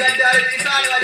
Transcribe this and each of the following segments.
కొడుకులు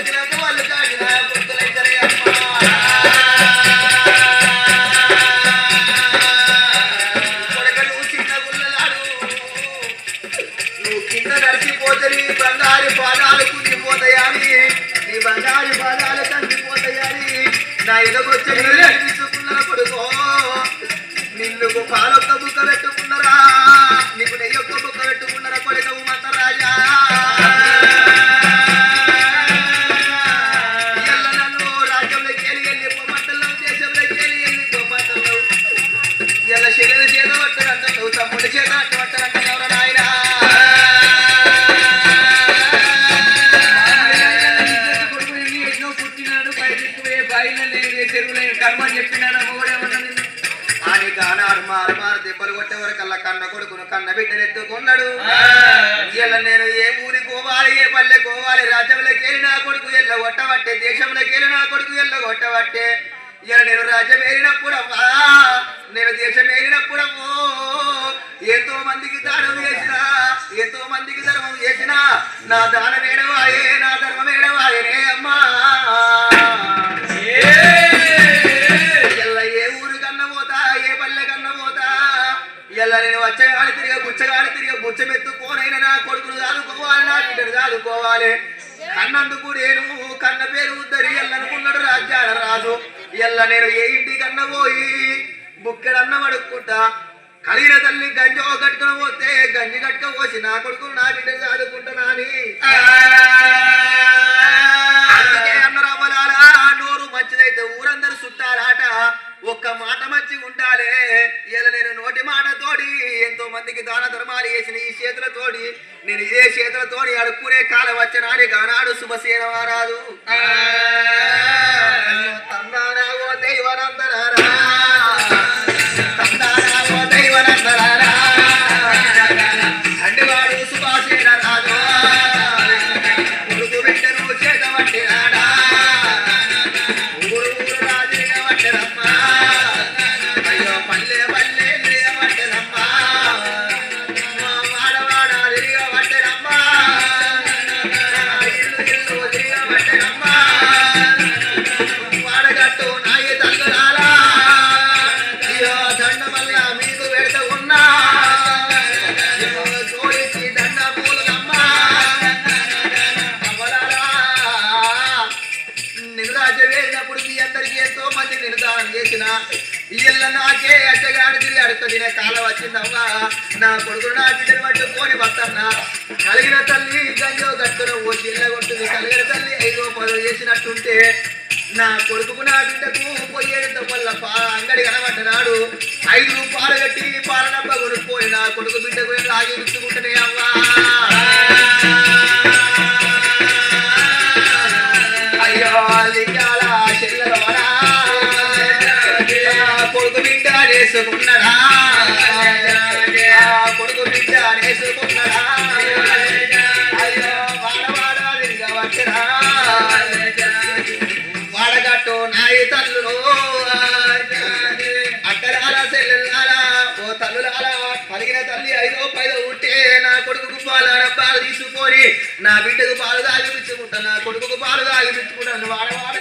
కన్న కొడుకును కన్న బిడ్డను ఎత్తుకున్నాడు ఇలా నేను ఏ ఊరి పోవాలి ఏ పల్లె పోవాలి రాజ్యంలోకి వెళ్ళి నా కొడుకు ఎల్ల కొట్టబట్టే దేశంలోకి వెళ్ళి నా కొడుకు ఎల్ల కొట్టబట్టే ఇలా నేను రాజ్యం ఏరినప్పుడమ్మా నేను దేశం ఏరినప్పుడమ్మో ఎంతో మందికి దానం చేసిన ఎంతో మందికి ధర్మం చేసిన నా దానం ఏడవాయే నా ధర్మం ఏడవాయనే అమ్మా. ఎల్ల ఏ ఊరు కన్న పోతా ఏ పల్లె కన్న పోతా ఎల్ల నేను తిరిగి బుచ్చగాడి తిరిగి బుచ్చమెత్తుకోనైనా నా కొడుకును చదువుకోవాలి నా బిడ్డను చదువుకోవాలి కన్నందుకు నేను కన్న పేరు ఉద్దరి ఎల్లనుకున్నాడు రాజ్యాల రాజు. ఎల్ల నేను ఏ ఇంటి కన్న పోయి బుక్కెడన్నం అడుక్కుంటా కలిగిన తల్లి గంజో కట్టుకుని పోతే గంజి కట్టుక పోసి నా కొడుకును నా బిడ్డను చదువుకుంటున్నా అని అందుకే అన్నరామలారా నోరు మంచిదైతే ఊరందరూ చుట్టారాట ఒక్క మాట మంచి ఉండాలే. ఇలా నేను నోటి మాట తోడి ఎంతో మందికి దాన ధర్మాలు చేసిన ఈ చేతులతోడి నేను ఇదే చేతులతోడి అడుక్కునే కాలం వచ్చినాని గానాడు శుభసేన వారాదు తందానావో దైవనందనారా. తందానావో ఏదో తల్లి చేసినట్టుంటే నా కొడుకుకు నా బిడ్డకు పోయేంత వల్ల పా అంగడి కనబడ్డనాడు. ఐదు పాలు కట్టి పాల డబ్బా కొనుక్కోని నా కొడుకు బిడ్డకు లాగి విచ్చుకుంటేనే అవ్వా? అయ్యో లింగాల చెల్లెలవరా కొడుకు బిడ్డ నేసుకున్నాడా కొడుకు బిడ్డ నేసుకున్నాడా తల్లి ఐదో పైదో ఉంటే నా కొడుకు పాలు డబ్బాలు తీసుకొని నా బిడ్డకు పాలు తాగిపించుకుంటా నా కొడుకు పాలు తాగిపించుకుంటాను వాడవాడ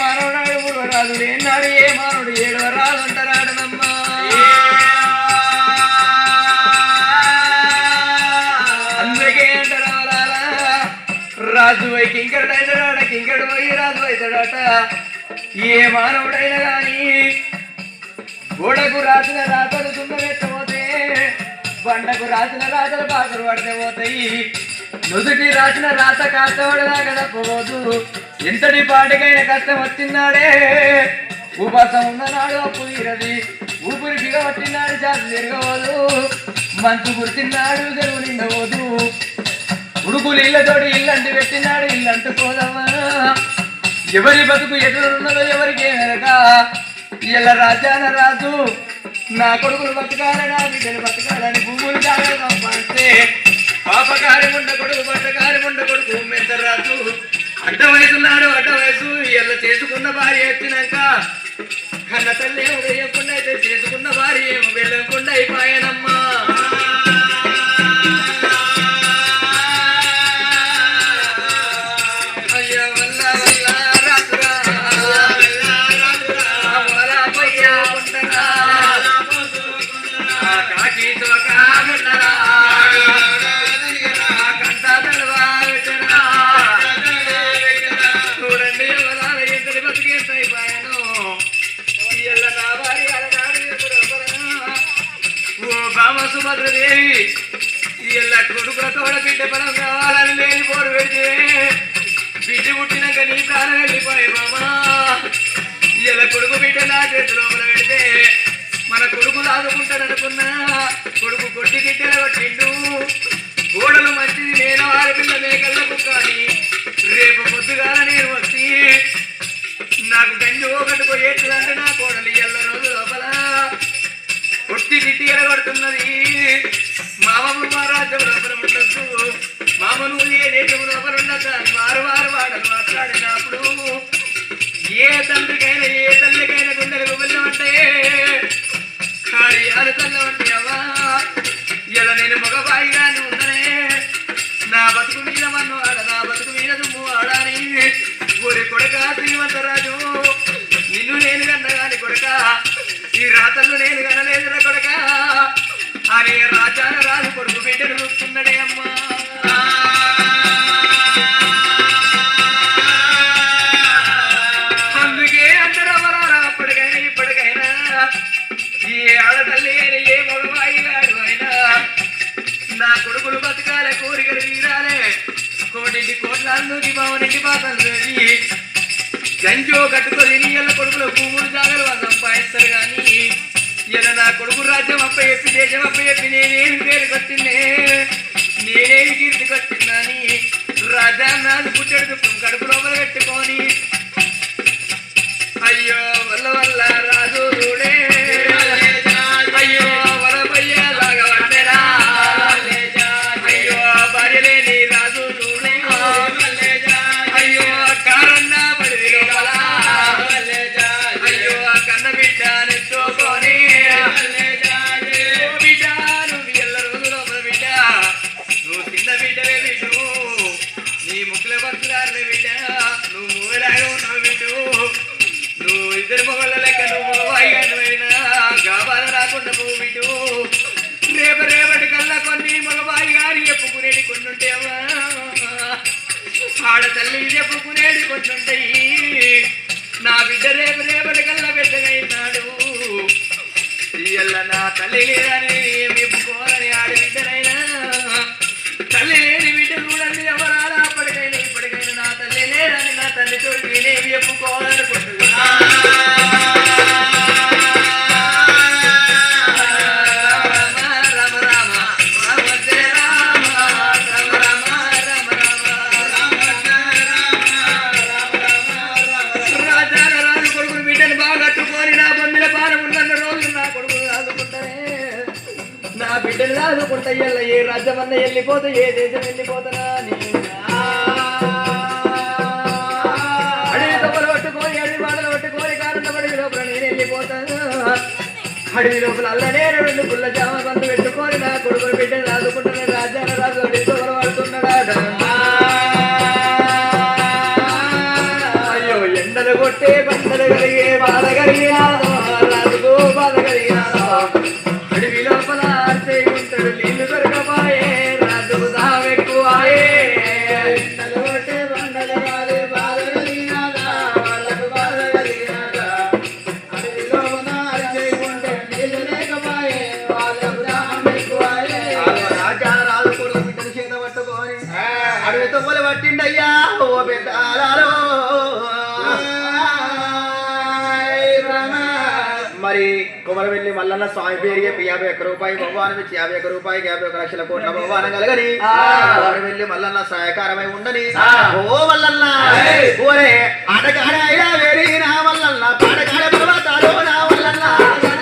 మానవుడు ఏ మానవుడు ముడవరాదు ఏనాడు ఏ మానవుడు ఏడవరాదు అంటారాడనమ్మా అందుకే అంటారా రాజు పోయి కింకరుడు అవుతాడాట కింకరుడు పోయి రాజు అవుతాడట ఏ మానవుడైనా కానీ గోడకు రాసిన రాతలు సుందరెత్తపోతే బండకు రాసిన రాతలు పాత్రలు పడితే పోతాయి. నుదుటి రాసిన రాత కాస్తోడలాగ పోదు ఎంతటి పాటికైన కష్టం వచ్చిందాడే. ఉపాసం ఉన్ననాడు అప్పు తీరది. ఊపిరి బిగబట్టినాడు చాలు తిరగవదు మంచు గుర్తిన్నాడు చెరువు నిండవదు ఉడుకులు ఇళ్ళతోటి ఇల్లంటి పెట్టినాడు ఇల్లంటు పోదమ్మా ఎవరి బతుకు ఎదురున్నదో ఎవరికి వెనక? ఇలా రాజాన రాజు. నా కొడుకులు బతకాలని నా బిడ్డలు బతకాలని భూములు జాగ్రత్త పాపకారం ఉండ కొడుకు పట్టకారి ఉండ కొడుకు మెంత రాజు. అడ్డ వయసున్నాడు అడ్డ వయసు ఇలా చేసుకున్న భార్య వచ్చినాక కన్న తల్లి ఏమో వేయకుండా అయితే చేసుకున్న భార్య ఏమో వెళ్ళకుండా అయిపోయానమ్మా. తోడ బిడ్డ కావాలని లేని పోరు పెడితే బిడ్డ పుట్టినాక నీ ప్రాణం వెళ్ళిపోయే బామా ఇయ్యల్ల కొడుకు బిడ్డ నా చేతి లోపల పెడితే మన కొడుకు లాదుకుంటాడనుకున్నా కొడుకు కొట్టి గిట్టెల కొట్టిండు. గోడలు మంచిది నేను ఆడపిల్ల మేకలకు కానీ రేపు పొద్దుగాల నేను వచ్చి నాకు గంజి ఒకటి పోయేట్లంటే నా కోడలు ఎల్ల రోజు లోపల. కొట్టి తిట్టి ఎరగొడుతున్నది. మామము మా రాజ్యం లోపల ఉండొచ్చు మామను ఏ దేశం లోపల వారు వారు వాడలు మాట్లాడినప్పుడు ఏ తండ్రికైనా ఏ తల్లికైనా గుండెలకు వెళ్ళమంటే కార్యాలు తల్లవంటి అవ్వా ఇలా నేను మగబాయిగానే ఉన్ననే నా బతుకు మీద మన్ను ఆడ నా బతుకు గంజో కట్టుకొని నీళ్ళ కొడుకుల భూములు జాగలు వాళ్ళు సంపాదిస్తారు కానీ ఇలా నా కొడుకు రాజ్యం అప్ప చెప్పి దేశం అప్ప చెప్పి నేనేమి పేరు కట్టిందే? నేనేమి కీర్తి కట్టిందని రాజా నాది పుట్టెడు ఆడ తల్లి చెప్పుకునేది కొన్ని నా బిడ్డ రేపు రేపటి కల్లా బిడ్డనైనాడు ఇయ్యల్ల నా తల్లి లేదని ఏమి చెప్పుకోవాలని ఆడి బిడ్డనైనా. తల్లి లేని బిడ్డ చూడండి ఎవరాలా అప్పటికైనా ఇప్పటికైనా నా తల్లి లేదని నా తల్లితో నేనేమి చెప్పుకోవాలనుకుంటున్నా వెళ్ళిపోతా ఏ దేశం వెళ్ళిపోతానా? అడవి లోపల నేను అడవి లోపల అల్లనే రెండు గుళ్ళ జామ కొంత పెట్టుకొని నా కొడుకు బిడ్డను రాదుకుంటున్నాడు రాజు అడవి తొలలు పడుతున్నాడు అయ్యో ఎండలు కొట్టే పంటలు కలిగే బాధ కలిగే మరి అడవి తొమ్మలు పట్టిండయ్యా. ఓ పెద్ద మరి కుమరవెల్లి మల్లన్న స్వామి పేరు చెప్పి యాభై ఒక్క రూపాయి భగవాన్ ఇచ్చి యాభై ఒక్క రూపాయికి యాభై ఒక లక్షల కోట్ల భగవానం కలగని కుమరవెల్లి మల్లన్న సహాయకారమై ఉండని ఓ మల్లన్న. ఓరే ఆటగాడ వేరే నా మల్లన్న. నా మల్లన్న.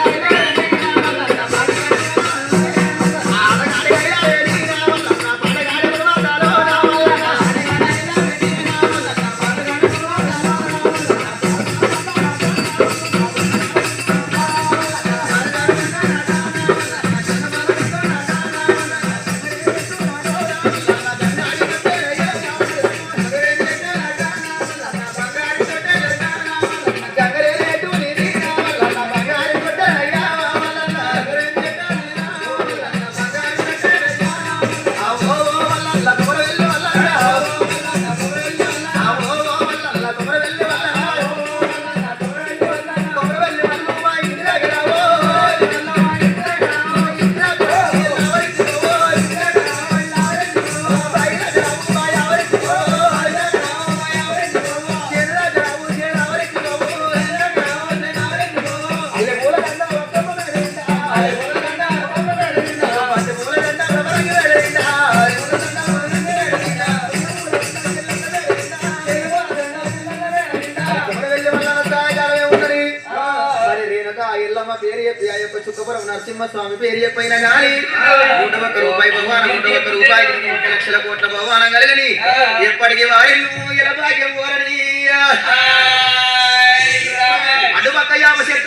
నరసింహస్వామి పేరు చెప్పైన గాని నూట ఒక్క రూపాయి భగవాన్ నూట ఒక్క రూపాయి లక్షల కోట్ల భగవానం కలగని ఎప్పటికీ వారిను ఇలా భాగ్యం కోరని. అడుపక్క యామ చెట్టు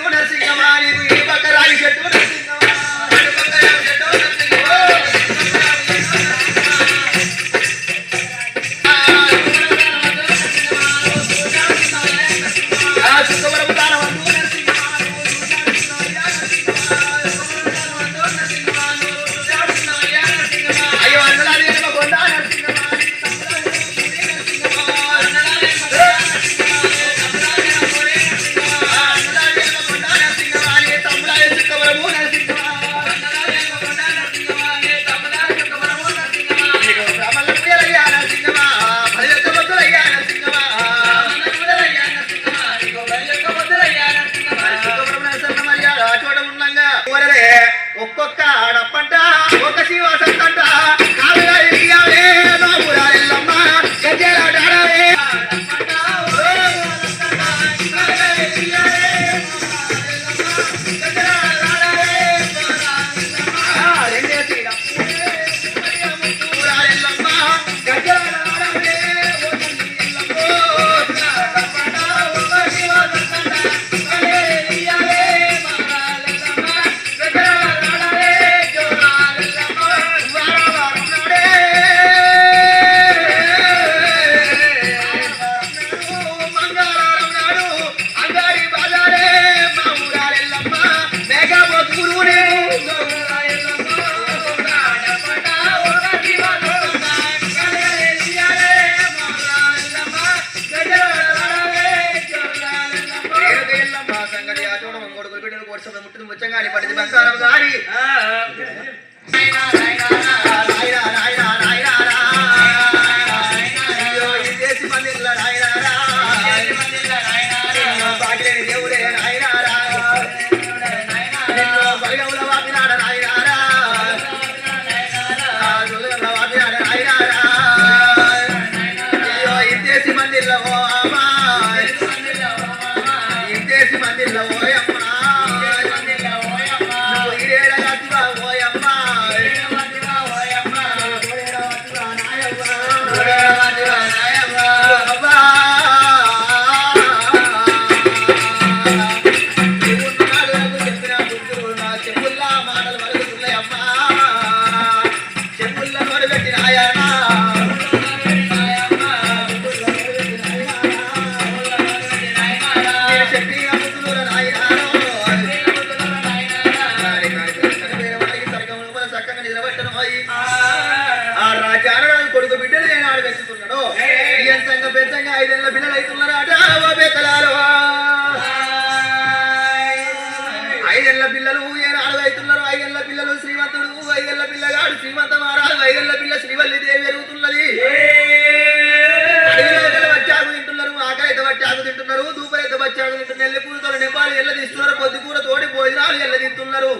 తోడి భోజనాలు ఎల్ల తింటున్నారు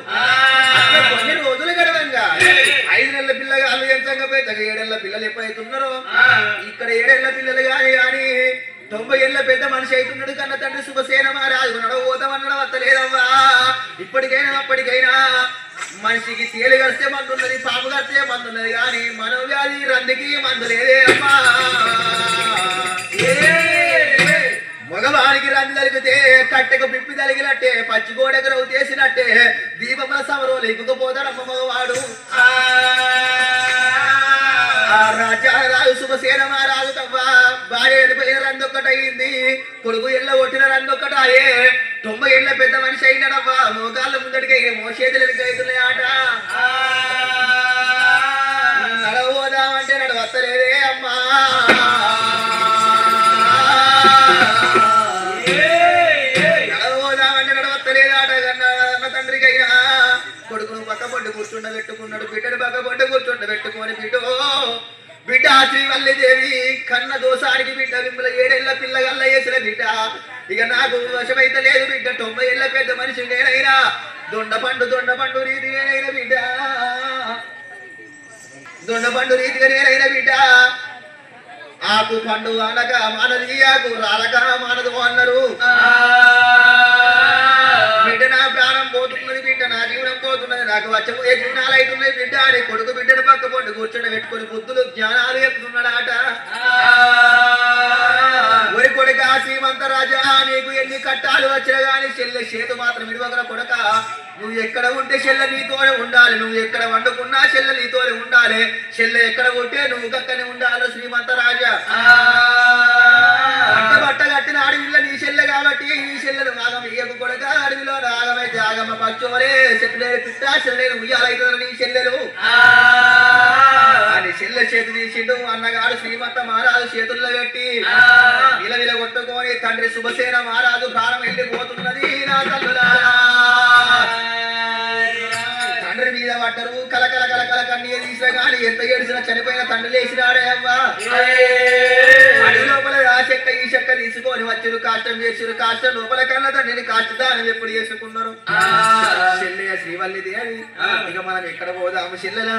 అట్లా కొన్ని రోజులు గడవంగా. ఐదు నెలల పిల్లగాళ్ళు ఎంచంగా పెద్దగా ఏడేళ్ళ పిల్లలు ఎప్పుడైతున్నారో? ఇక్కడ ఏడేళ్ళ పిల్లలు గాని గాని తొంభై ఏళ్ళ పెద్ద మనిషి అవుతున్నాడు కన్న తండ్రి శుభసేన మహారాజు. నడవోదామన్నడం అత్తలేదవ్వా ఇప్పటికైనా అప్పటికైనా మనిషికి తేలి కడితే మందు ఉన్నది పాము కడితే మందు ఉన్నది కానీ మనోవ్యాధి రందికి మందు లేదే అమ్మా. మగవానికి రంగు తలిగితే కట్టెకు పిప్పి తలిగినట్టే పచ్చిగోడకు రవ్వు చేసినట్టే దీపముల సమరం లేకపోతాడమ్మ మగవాడు. ఆ రాజారాజు శుభసేన మహారాజు తవ్వ భార్య వెళ్ళిపోయిన రందొక్కటయింది కొడుకు ఇళ్ళ కొట్టిన రందొక్కటాయే తొంభై ఏళ్ళ పెద్ద మనిషి అయినడవ్వా మోకాళ్ళ ముందడికి మోసేతులు ఎదుగుతున్నాయట కూర్చుండబెట్టుకున్నాడు పెట్టుకున్నాడు బిడ్డను పక్క పట్టు కూర్చుండ పెట్టుకొని బిడ్డో బిడ్డ శ్రీవల్లి దేవి కన్న దోసానికి బిడ్డ మిమ్మల ఏడేళ్ళ పిల్లగల్ల వేసిన బిడ్డ. ఇక నాకు వశమైతే లేదు బిడ్డ తొంభై ఏళ్ళ పెద్ద మనిషి నేనైనా. దొండపండు దొండపండు రీతి నేనైనా బిడ్డ. దొండపండు రీతిగా నేనైనా బిడ్డ. ఆకు పండు అనక మానది ఆకు రాలక మానదు అన్నారు. బిడ్డ నా ప్రాణం పోతున్నది బిడ్డ నా జీవనం పోతున్నది నాకు వచ్చబోయే జీవనాలు అవుతున్నాయి బిడ్డ? అని కొడుకు బిడ్డను పక్క పొండి కూర్చొని పెట్టుకొని బుద్ధులు జ్ఞానాలు చెప్తున్నాడాట. ఒరి కొడుక శ్రీమంత రాజా నీకు ఎన్ని కట్టాలు వచ్చినా గాని చెల్లె చేతు మాత్రం ఇరువగల కొడక. నువ్వు ఎక్కడ ఉంటే చెల్లె నీతోనే ఉండాలి. నువ్వు ఎక్కడ వండుకున్నా చెల్లె నీతోనే ఉండాలి. చెల్లె ఎక్కడ ఉంటే నువ్వు కక్కనే ఉండాలి శ్రీమంత రాజా. బట్ట కట్టిన అడవిలో నీ చెల్లె కాబట్టి నీ చెల్లెలు నాగం ఇయ్యకు కొడక. అడవిలో నాగమే జాగమ్మ పచ్చోలే చెట్టులే పిట్ట చెల్లెలు ఉయ్యాలైతుంది నీ చెల్లెలు. అని చెల్లె చేతి తీసిండు అన్నగాడు శ్రీమంత మహారాజు చేతుల్లో పెట్టి విలవిల కొట్టుకొని తండ్రి శుభసేన మహారాజు ప్రాణం వెళ్ళిపోతున్నది నా తల్లులారా. మీద పడ్డరు. కలకల కలకల కన్నీరు తీసిన కానీ ఎంత ఏడిసినా చనిపోయిన తండ్రి లేచినాడే అవ్వా. లోపల ఆ చెక్క ఈ చెక్క తీసుకొని వచ్చిరు కాష్టం చేసిరు కాష్టం లోపల కన్నా తండ్రిని కాష్టదానం ఎప్పుడు చేసుకున్నారు? చెల్లె శ్రీవల్లి దేవి ఇక మనం ఎక్కడ పోదాము చెల్లెల?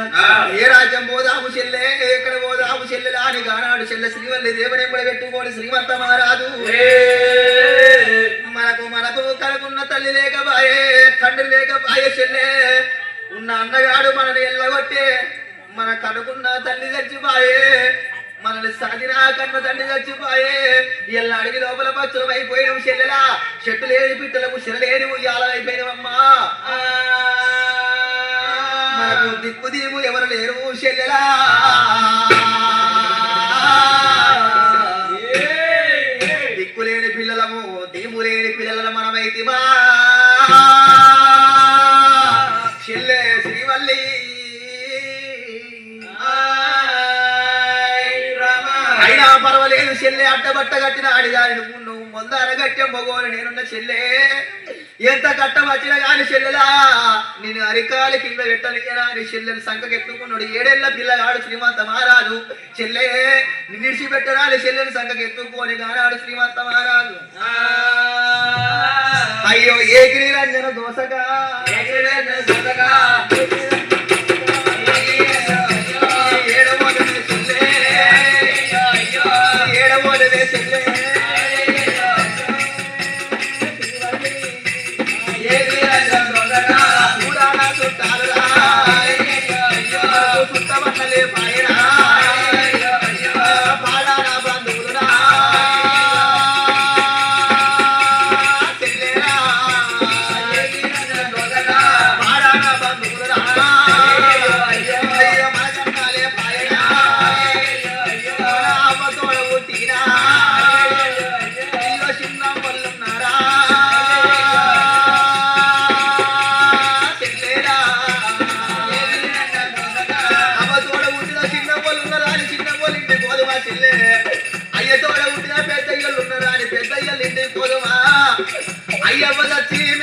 ఏ రాజ్యం పోదాము చెల్లె? ఎక్కడ పోదాము చెల్లెలా అని గానాడు చెల్లె శ్రీవల్లి దేవుని కూడా పెట్టుకోని శ్రీమంత మహారాజు. మనకు మనకు కనుకున్న తల్లి లేకపాయే తండ్రి లేకపాయే చెల్లె. ఉన్న అన్నగాడు మనని ఎల్లగొట్టే. మన కనుకున్న తల్లి చచ్చిపాయే. మనల్ని సాధినా కన్న తండ్రి చచ్చిపాయే. ఎల్ల అడిగి లోపల పచ్చులం అయిపోయిన చెల్లెలా. చెట్టు లేని పిట్టలకు చెరలేని ఉయ్యాల అయిపోయినవమ్మా. మనకు దిక్కు దీపు ఎవరు లేరు చెల్లెలా. చెల్లె కట్టిన ఆడిగాని నువ్వు నువ్వు మొందార గట్టెం నేనున్న చెల్లె. ఎంత కట్టం వచ్చినా గాని చెల్లెలా నేను అరికాలి కింద పెట్టలేనా అని చెల్లెని సంకకెత్తుకున్నాడు. ఏడేళ్ళ పిల్లగాడు శ్రీమంత మహారాజు. చెల్లె నిడిచిపెట్టరా పెట్టరాని చెల్లెని సంకకెత్తుకొని గానాడు శ్రీమంత మహారాజు. అయ్యో ఏ గిరిరంజన దోసగా? ஐயப்பதத்தின்